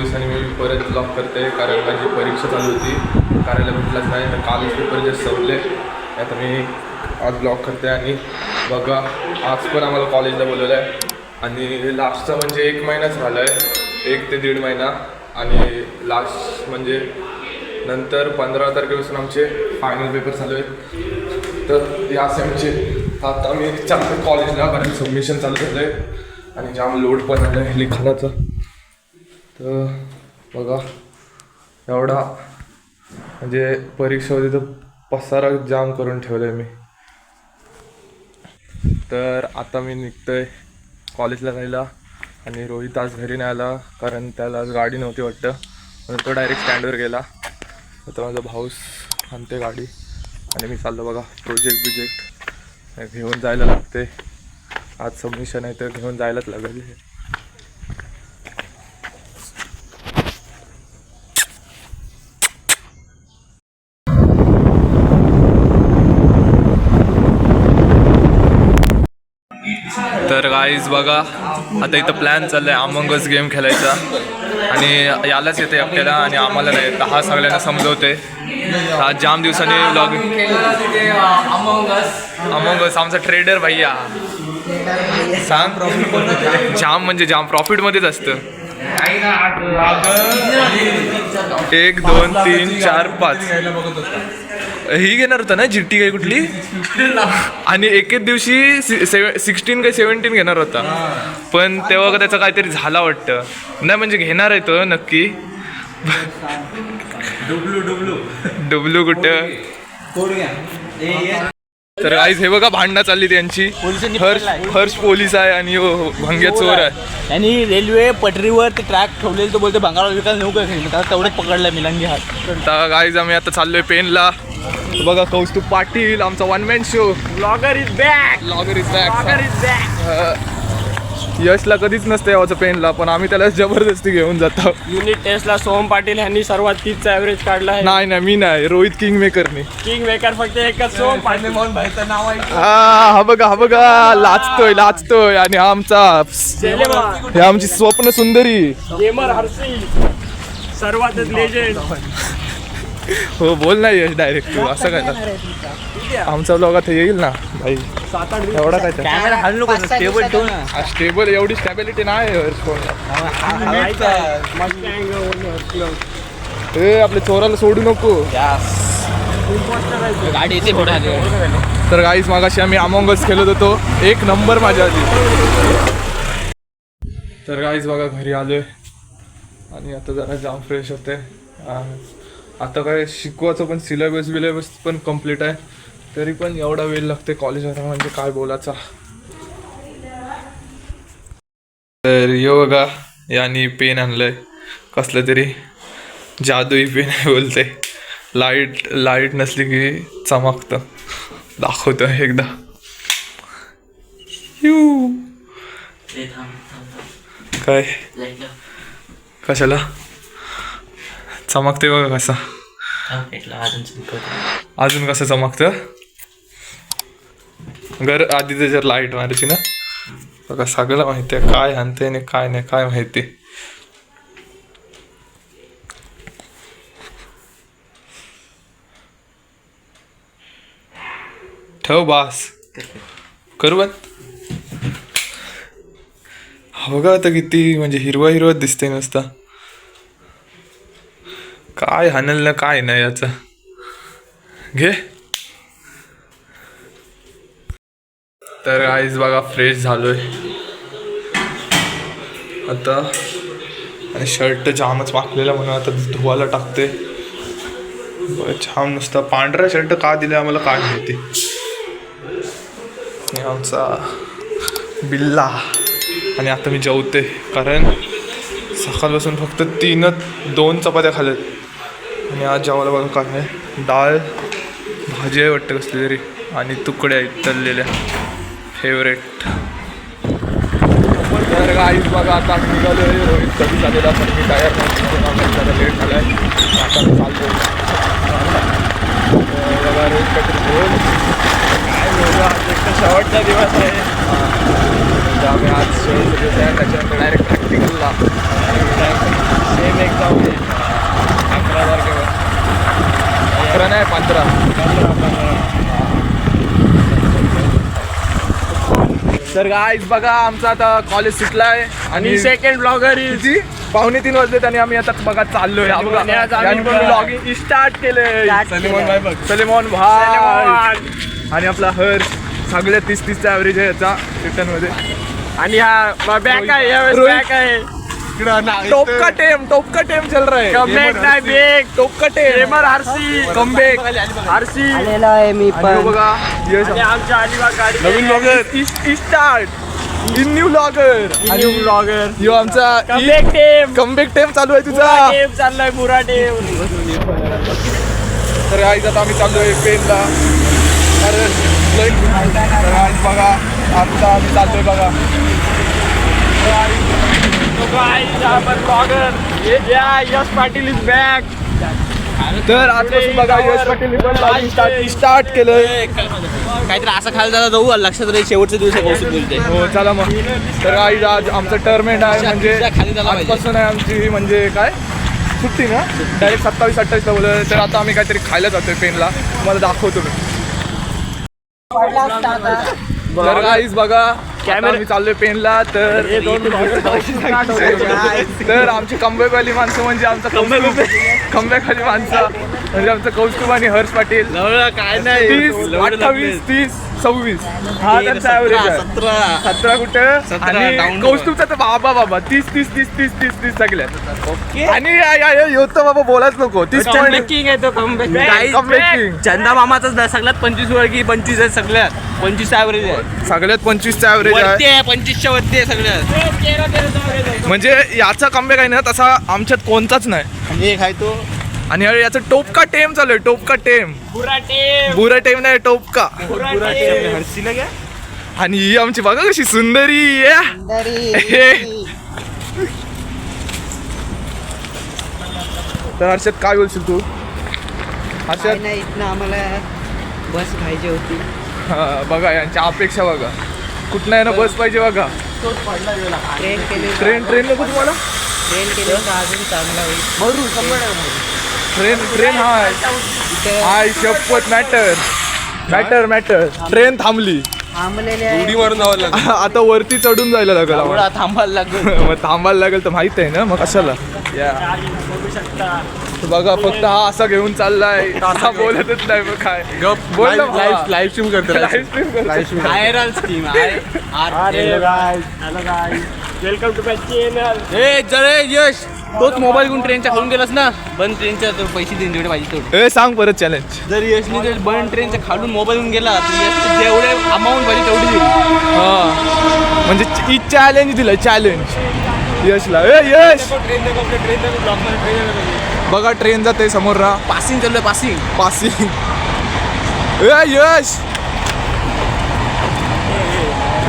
दिवसांनी मी परत ब्लॉग करते. कारण माझी परीक्षा चालू होती. करायला भेटलाच नाही. तर कालच पेपर जे संपले आता मी आज ब्लॉग करते आणि बघा आज पण आम्हाला कॉलेजला बोलवलं आहे आणि लास्टचा म्हणजे एक महिनाच झाला आहे एक ते दीड महिना. आणि लास्ट म्हणजे नंतर पंधरा तारखेपासून आमचे फायनल पेपर चालू आहेत. तर या सेमचे आता मी चालतो कॉलेजला कारण सबमिशन चालू झालं आहे आणि जाम लोड पण आलं आहे लिखाणाचं. तर बघा एवढा म्हणजे परीक्षा होती तर पसारा जाम करून ठेवलं आहे मी. तर आता मी निघतोय कॉलेजला जायला आणि रोहित आज घरी नाही आला कारण त्याला आज गाडी नव्हती वाटतं. म्हणून तो डायरेक्ट स्टँडवर गेला. आता माझा भाऊस आणते गाडी आणि मी चाललो बघा प्रोजेक्ट बिजेक्ट. घेऊन जायला लागते आज सबमिशन आहे तर घेऊन जायलाच लागेल तर गाईज बघा. आता इथं प्लॅन चाललाय अमंगस गेम खेळायचा. आणि यालाच येते आपल्याला आणि आम्हाला नाही. येत. हा सगळ्यांना समजवते. हा जाम दिवसांनी ब्लॉग अमंगस आमचा ट्रेडर भैया. सांग जाम म्हणजे जाम प्रॉफिट मध्येच असतं. एक दोन तीन चार पाच. ही घेणार होता ना जिट्टी काही कुठली? आणि एकेच दिवशी सिक्स्टीन काही सेवन्टीन घेणार होता. पण तेव्हा का त्याचं काहीतरी झाला वाटतं. नाही म्हणजे घेणार आहे तो नक्की. डब्ल्यू कुठं? तर आईज हे बघा भांडणं चालली त्यांची. हर्ष पकडलाय. हर्ष पोलीस आहे आणि भंग्या चोर आहे. त्यांनी रेल्वे पटरीवर ते ट्रॅक ठेवलेलं तो बोलतो बंगाल विकास नेऊ काय त्याला तेवढंच पकडलं मिलांगी हात. आता गाईज आम्ही आता चाललोय पेनला. बघा कौस्तुभ पाटील आमचा one man show blogger is back blogger is back is back यशला कधीच नसतं यावं पेनला पण आम्ही त्याला जबरदस्ती घेऊन जातो. युनिट टेस्टला सोहम पाटील यांनी सर्वात तीसचा ॲव्हरेज काढला आहे. नाही नाही मी नाही रोहित किंग मेकरने किंग मेकर फक्त एकच सोहम पाटील. हा बघा हा बघा लाचतोय लाचतोय आणि हा आमचा हे आमची स्वप्न सुंदरी. गेमर हर्षी सर्वातच लेजेंड हो बोल नाही यश डायरेक्ट तू असं काय ना. आमचा ब्लॉग आता येईल ना भाई. सात आठ एवढा काय तर. कॅमेरा हल्लो नको टेबल ठेव ना. हा स्टेबल एवढी स्टॅबिलिटी नाही ए आपल्या चोराला सोडू नको. तर गाईस मागाशी आम्ही अमोंगस खेळत होतो. एक नंबर माझ्या आधी. तर गाईस बघा घरी आलोय. आणि आता जरा जाम फ्रेश होते. आता काय शिकवायचं पण सिलेबस बिलेबस पण कंप्लीट आहे. तरी पण एवढा वेळ लागते कॉलेजला म्हणजे काय बोलायचा. तर यो बघा यांनी पेन आणलंय. कसलं तरी जादुई पेन आहे बोलते लाइट लाइट नसली की चमकतं. दाखवतो एकदा. यू. काय? कशाला? चमकते बघा कसा? अजून कसं चमकतं? घर आधी त्याच्यावर लाइट मारायची ना बघा सगळं माहिती आहे काय आणते आणि काय नाही काय माहिती. ठेव बास. करू बघा आता किती म्हणजे हिरवा हिरवा दिसते नुसता. काय हाणल ना काय नाही याचं. घे. तर आईज बघा फ्रेश झालोय. आता आणि शर्ट जामच वाकलेला म्हणून आता धुवायला टाकते. छान नुसता पांढरा शर्ट का दिला आम्हाला काय माहिती. आमचा बिल्ला. आणि आता मी जेवते. कारण सकाळपासून फक्त तीनच दोन चपात्या खाल्ल्यात. आणि आज जेवायला बघा काय आहे. डाळ भाजी आहे वाटतं कसली तरी आणि तुकडे आहेत तळलेल्या फेवरेट तर गाईज बघा आता निघालो आहे रोहित कधी झालेला पण मी तयार नव्हती जरा लेट झाला आहे आता चालतो बघा रोहित कधी बोल. शेवटचा दिवस आहे. म्हणजे आम्ही आज शेवटचा दिवस आहे त्याच्यानंतर डायरेक्ट प्रॅक्टिकलला सेम एक्झाम अकरा नाही पंधरा तर गाईज बघा आमचा आता कॉलेज सुटलाय आणि सेकंड ब्लॉगर इज पावणे तीन वाजलेत आणि आम्ही आता बघा चाललोय. हा बघा. आणि आज आम्ही यांनी पण बघा. ब्लॉगिंग स्टार्ट केलंय. सलीमोन भाई बघ. सलेमॉन भाई. आणि आपला हर्ष. सगळ्या तीस तीसचा ॲव्हरेज आहे याचा रिटर्नमध्ये. आणि हा बॅक आहे यावेळेस रोहित. बॅक आहे. टोपका टेम टोपका टेम चल रहा है। कमबॅक नाही back टोपका team gamer RC comeback RC आलेला आहे मी आणि पण. हो बघा आणि आमच्या अलिबाग गाडी नवीन blogger start in new blogger आणि ब्लॉगर यो आमचा कमबॅक टेम कमबॅक टेम चालू आहे तुझा. टेम चाललाय पुरा टेम तर आईज आता आम्ही चाललोय पेनला कारण बघा आता आम्ही चाललोय बघा. यश पाटील इज बॅक तर आजपासून बघा यश पाटील स्टार्ट स्टार्ट केलंय. काहीतरी असं खायला जायला जाऊ लक्षात राहील शेवटचे दिवस आहे कौशिक बोलते हो चला मग. तर आज आज आमचं टर्मेंट आहे म्हणजे खाली झाला. आजपासून आहे आमची म्हणजे काय? सुट्टी ना? डायरेक्ट सत्तावीस अठ्ठावीसला बोलत तर आता आम्ही काहीतरी खायला जातोय पेनला. तुम्हाला दाखवतो मी. तर बघा. कॅमेरा मी चाललोय पेनला तर तर आमची कमबॅकवाली माणसं म्हणजे आमचा कमबॅकवाली माणसं म्हणजे आमचं कौस्तुभ आणि हर्ष पाटील. काय तीस अठ्ठावीस तीस. सव्वीस. हा त्यांचा ऍव्हरेज आहे. सतरा. सतरा कुठं? आणि कौस्तुभचा तर बाबा बाबा तीस तीस तीस तीस तीस तीस सगळ्यात आणि या- या- या- ह्यो तर बाबा बोलाच नको. तीस पॉईंट किंग आहे तो कमबॅक Comeback. चंदा मामाचा सगळ्यात पंचवीस वर की पंचवीस आहे सगळ्यात पंचवीस ॲव्हरेज आहे सगळ्यात पंचवीसचा ऍव्हरेज आहे. पंचवीसच्या वरती आहे सगळ्यात म्हणजे याचा कमबॅक आहे ना तसा आमच्यात कोणताच नाही. एक आहे तो. आणि या- याचं टोपका टेम चालू आहे टोपका टेम. बुरा टेम. नाही टोपका. आणि ही आमची बघा कशी सुंदरी आहे. तर हर्षद काय बोलशील तू? हर्षद? नाही इथनं आम्हाला बस पाहिजे होती. हा, बघा यांच्या अपेक्षा बघा. कुठनं आहे ना बस पाहिजे बघा. ट्रेन केली. ट्रेन ट्रेन नको तुम्हाला ट्रेन केली तर अजून चांगला होईल. ट्रेन ट्रेन हाय हाय शपथ मॅटर मॅटर मॅटर ट्रेन थांबली. थांबलेले आहे. आता वरती चढून जायला लागलं. थांबायला लागतो मग थांबायला लागेल तर माहीत आहे ना मग कशाला? या. बघू शकता बघा फक्त हा असा घेऊन चाललाय. हा बोलतच नाही मग काय. बोल ना लाईव्ह स्ट्रीम करतो लाईव्ह स्ट्रीम करतो. व्हायरल स्कीम अरे hello guys welcome to my channel ए जरे यश. तोच मोबाईल घेऊन ट्रेनच्या खालून गेलास ना? बंद ट्रेनच्या तर पैसे देऊन जेवढे पाहिजे तेवढे. ए सांग परत चॅलेंज जर यशने ते बंद ट्रेनच्या खालून मोबाईल घेऊन गेला तर यश जेवढे अमाऊंट पाहिजे तेवढी देईल हा. म्हणजे च- चॅलेंज दिलं चॅलेंज यशला. ए यश! ट्रेन देखो आपल्या ट्रेन देखो ब्लॉकमध्ये ट्रेन बघा ट्रेन जाते समोर राहा पासिंग चालू आहे पासिंग पासिंग ए यश!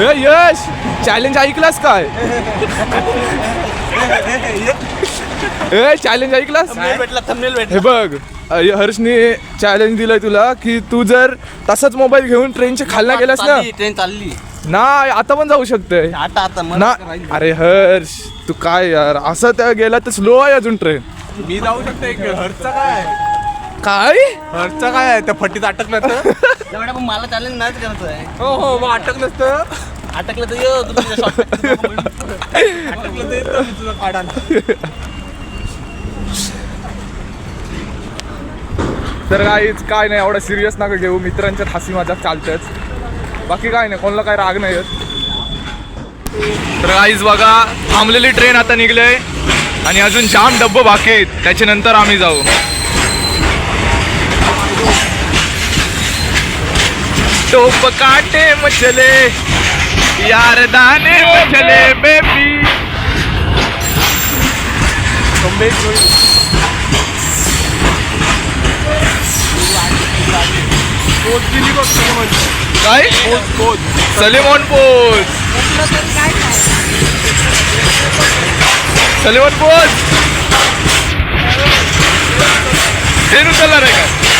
ए यश! चॅलेंज ऐकलास काय? ए चॅलेंज ऐकलास भेटला थंबनेल भेटला. हे बघ अ, हर्षने चॅलेंज दिलंय तुला की तू जर तसाच मोबाईल घेऊन ट्रेनच्या खालना गेलास ना? ट्रेन चालली. नाही आता पण जाऊ शकते आता आता ना राहील. अरे हर्ष तू काय यार? असं त्या गेला तर स्लो आहे अजून ट्रेन मी जाऊ शकतो एक हर्षचा काय काय? हर्षचा काय आहे? त्या फट्टीत अटकलं तर? एवढ्या पण मला चॅलेंज करायचं आहे हो हो मग अटकलं तर? अटकलं तर ये. अटकलं येतं मी तुझं तर काहीच काय नाही एवढा सिरियस नका घेऊ. मित्रांच्यात हसी मजाक चालतंच बाकी काय नाही कोणाला काय राग नाही तर काहीच बघा थांबलेली ट्रेन आता निघले आणि अजून जाम डब्बे बाकी आहेत. त्याच्यानंतर आम्ही जाऊ. टोप काटे मचले यार दाने मचले बेबी काय सलेमॉन पोज सलेमॉन पोज हे नुसतं आहे का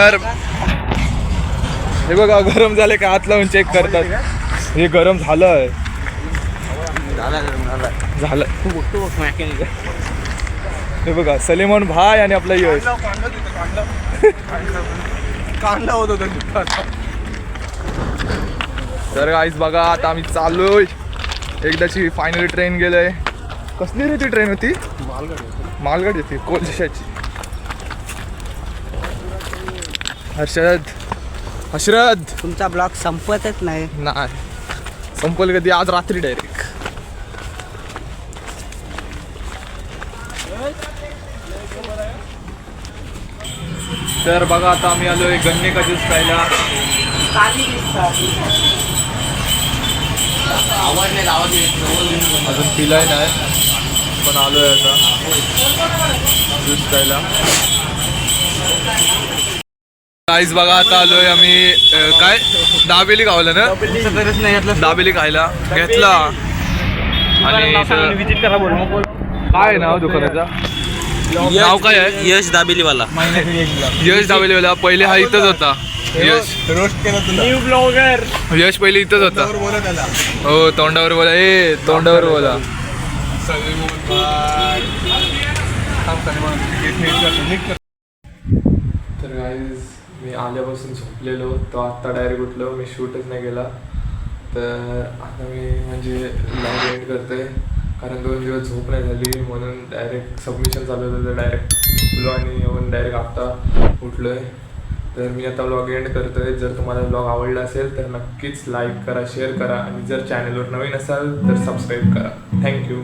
तर हे बघा गरम झाले का? आत लावून चेक करतात. हे गरम झालंय. झालं. हे बघा सलेमान भाई आणि आपला यश. कांदा होत होता तर आईच बघा आता आम्ही चाललोय. एकदाची फायनल ट्रेन गेलोय. कसली रे ती ट्रेन होती? मालगाडी होती कोलशाची. हर्षद. हर्षद. तुमचा ब्लॉग संपतच नाही. नाही. संपल कधी? आज रात्री डायरेक्ट तर बघा आता आम्ही आलोय गन्ने का ज्यूस प्यायला अजून पिलाय नाही पण आलोय आता. ज्यूस प्यायला आईस बघा आता आलोय आम्ही अं, काय? दाबेली गावला ना? दाबेली खायला. घेतला. आणि इथं- विजिट करा बोल काय आहे नाव दुकानाचा? नाव काय आहे? यश दाबेलीवाला. यश दाबेलीवाला. पहिले हा इथंच होता. यश. रोस्ट केलं तुला न्यू ब्लॉगर यश पहिले इथंच होता. बरोबर बोलत त्याला हो तोंडावर बोला. ए तोंडावर बोला. थांब तर गाईज मी आल्यापासून झोपलेलो तो आत्ता डायरेक्ट उठलो. मी शूटच नाही केला. तर आता मी म्हणजे लाईव्ह एंड आहे कारण दोन दिवस झोप नाही झाली म्हणून डायरेक्ट सबमिशन चालू होतं. तर डायरेक्ट झोपलो आणि येऊन डायरेक्ट आत्ता उठलो आहे तर मी आता ब्लॉग एंड करतोय. जर तुम्हाला ब्लॉग आवडला असेल तर नक्कीच लाईक करा शेअर करा. आणि जर चॅनलवर नवीन असाल तर सबस्क्राईब करा. थँक्यू